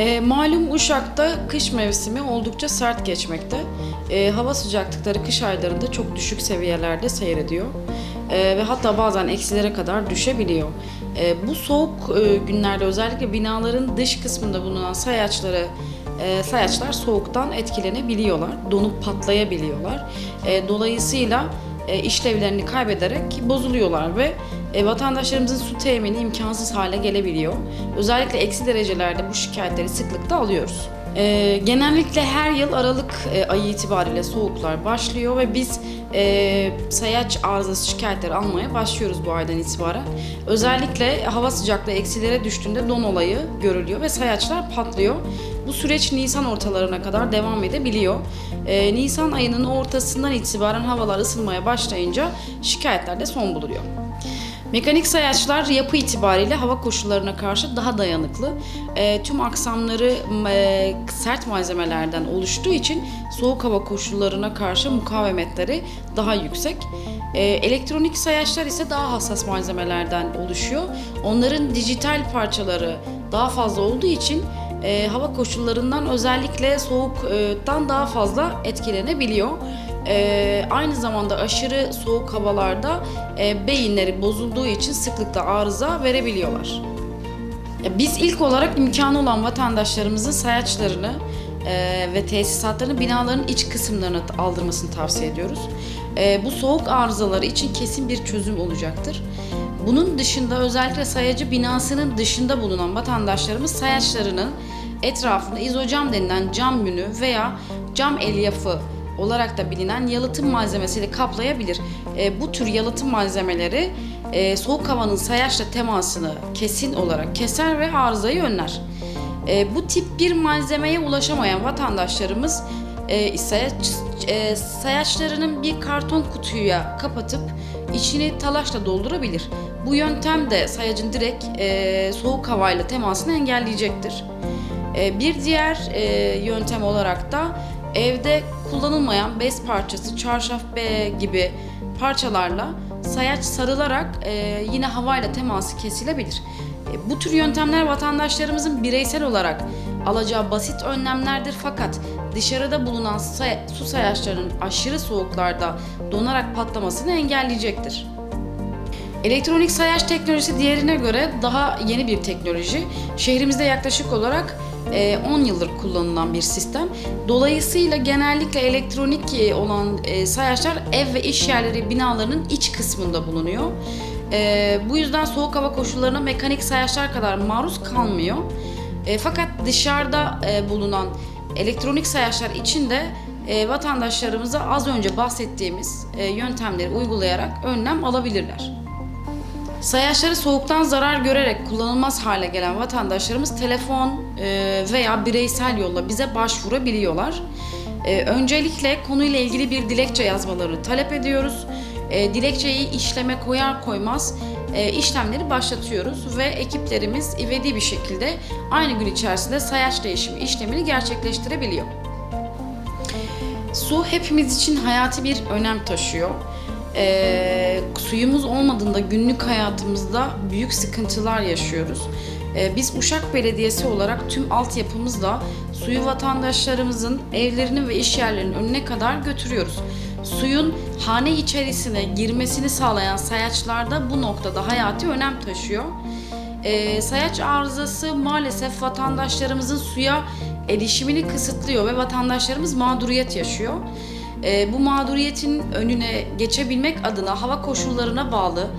E, malum Uşak'ta kış mevsimi oldukça sert geçmekte. E, hava sıcaklıkları kış aylarında çok düşük seviyelerde seyrediyor. E, ve hatta bazen eksilere kadar düşebiliyor. E, bu soğuk e, günlerde özellikle binaların dış kısmında bulunan sayaçları e, sayaçlar soğuktan etkilenebiliyorlar, donup patlayabiliyorlar. E, dolayısıyla e, işlevlerini kaybederek bozuluyorlar ve e, vatandaşlarımızın su temini imkansız hale gelebiliyor. Özellikle eksi derecelerde bu şikayetleri sıklıkla alıyoruz. E, genellikle her yıl Aralık e, ayı itibariyle soğuklar başlıyor ve biz e, sayaç arızası şikayetleri almaya başlıyoruz bu aydan itibaren. Özellikle hava sıcaklığı eksilere düştüğünde don olayı görülüyor ve sayaçlar patlıyor. Bu süreç Nisan ortalarına kadar devam edebiliyor. E, Nisan ayının ortasından itibaren havalar ısınmaya başlayınca şikayetler de son buluyor. Mekanik sayaçlar yapı itibariyle hava koşullarına karşı daha dayanıklı. E, tüm aksamları e, sert malzemelerden oluştuğu için soğuk hava koşullarına karşı mukavemetleri daha yüksek. E, elektronik sayaçlar ise daha hassas malzemelerden oluşuyor. Onların dijital parçaları daha fazla olduğu için e, hava koşullarından özellikle soğuktan daha fazla etkilenebiliyor. E, aynı zamanda aşırı soğuk havalarda e, beyinleri bozulduğu için sıklıkla arıza verebiliyorlar. Biz ilk olarak imkanı olan vatandaşlarımızın sayaçlarını e, ve tesisatlarını binaların iç kısımlarına aldırmasını tavsiye ediyoruz. E, bu soğuk arızaları için kesin bir çözüm olacaktır. Bunun dışında özellikle sayacı binasının dışında bulunan vatandaşlarımız sayaçlarının etrafını izocam denilen cam yünü veya cam elyafı olarak da bilinen yalıtım malzemesiyle kaplayabilir. E, bu tür yalıtım malzemeleri e, soğuk havanın sayaçla temasını kesin olarak keser ve arızayı önler. E, bu tip bir malzemeye ulaşamayan vatandaşlarımız e, sayaç, e, sayaçlarının bir karton kutuya kapatıp içini talaşla doldurabilir. Bu yöntem de sayacın direkt e, soğuk havayla temasını engelleyecektir. E, bir diğer e, yöntem olarak da evde kullanılmayan bez parçası, çarşaf be gibi parçalarla sayaç sarılarak e, yine havayla teması kesilebilir. E, bu tür yöntemler vatandaşlarımızın bireysel olarak alacağı basit önlemlerdir fakat dışarıda bulunan say- su sayaçlarının aşırı soğuklarda donarak patlamasını engelleyecektir. Elektronik sayaç teknolojisi diğerine göre daha yeni bir teknoloji. Şehrimizde yaklaşık olarak e, 10 yıldır kullanılan bir sistem. Dolayısıyla genellikle elektronik e, olan e, sayaçlar ev ve iş yerleri binalarının iç kısmında bulunuyor. E, bu yüzden soğuk hava koşullarına mekanik sayaçlar kadar maruz kalmıyor. E, fakat dışarıda e, bulunan elektronik sayaçlar için de e, vatandaşlarımıza az önce bahsettiğimiz e, yöntemleri uygulayarak önlem alabilirler. Sayaçları soğuktan zarar görerek kullanılmaz hale gelen vatandaşlarımız telefon e, veya bireysel yolla bize başvurabiliyorlar. E, Öncelikle konuyla ilgili bir dilekçe yazmalarını talep ediyoruz. E, Dilekçeyi işleme koyar koymaz işlemleri başlatıyoruz ve ekiplerimiz ivedi bir şekilde aynı gün içerisinde sayaç değişimi işlemini gerçekleştirebiliyor. Su hepimiz için hayati bir önem taşıyor. Ee, suyumuz olmadığında günlük hayatımızda büyük sıkıntılar yaşıyoruz. Ee, biz Uşak Belediyesi olarak tüm altyapımızla suyu vatandaşlarımızın evlerinin ve iş yerlerinin önüne kadar götürüyoruz. Suyun hane içerisine girmesini sağlayan sayaçlarda bu noktada hayati önem taşıyor. Ee, sayaç arızası maalesef vatandaşlarımızın suya erişimini kısıtlıyor ve vatandaşlarımız mağduriyet yaşıyor. Ee, bu mağduriyetin önüne geçebilmek adına hava koşullarına bağlı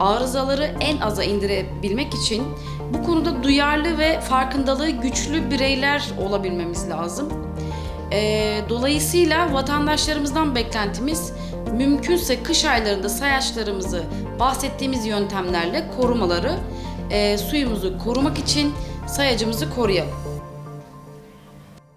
arızaları en aza indirebilmek için bu konuda duyarlı ve farkındalığı güçlü bireyler olabilmemiz lazım. Ee, dolayısıyla vatandaşlarımızdan beklentimiz mümkünse kış aylarında sayaçlarımızı bahsettiğimiz yöntemlerle korumaları, e, suyumuzu korumak için sayacımızı koruyalım.